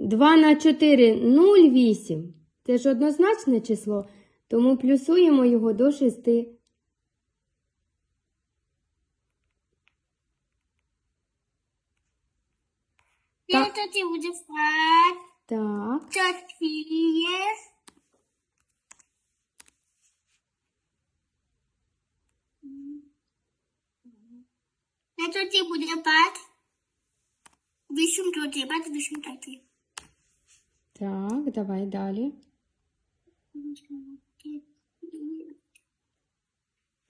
2 на 4 – 0,8. Це ж однозначне число, тому плюсуємо його до 6. Так. Это ты будешь спать. Так, Четыре. Это ты будешь спать. Вісім тут, бать, вісім тут. так, давай далі.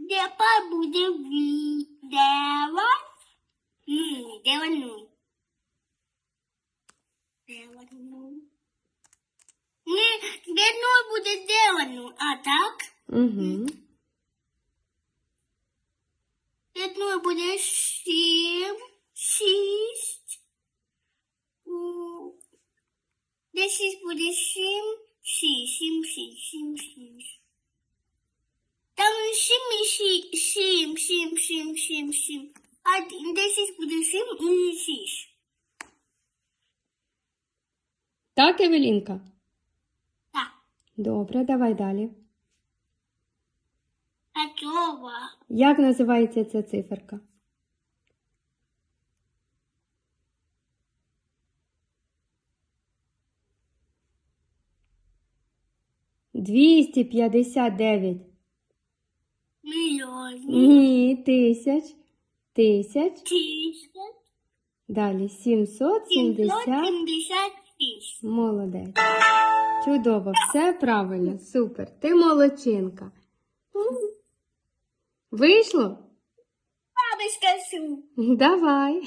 Тепер буде відео. Ну, дева ну. Дева ну. Ні, де ну буде дева ну, а так? Угу. Де ну буде сім, шість. 10 буде 7, 6, 7, 6, 7, 6. Там 7, 7, 7, 7, 7, 7. А 10 буде 7 і не Так, Евелінка? Так. Добре, давай далі. А? Як називається ця циферка? Двісті п'ятдесят дев'ять. Мільйон. Ні, тисяч. Тисяч. Тисяч. Далі сімсот сімдесят. 776. Молодець. Чудово, все правильно. Супер. Ти молодчинка. Вийшло? Бабушка Су. Давай.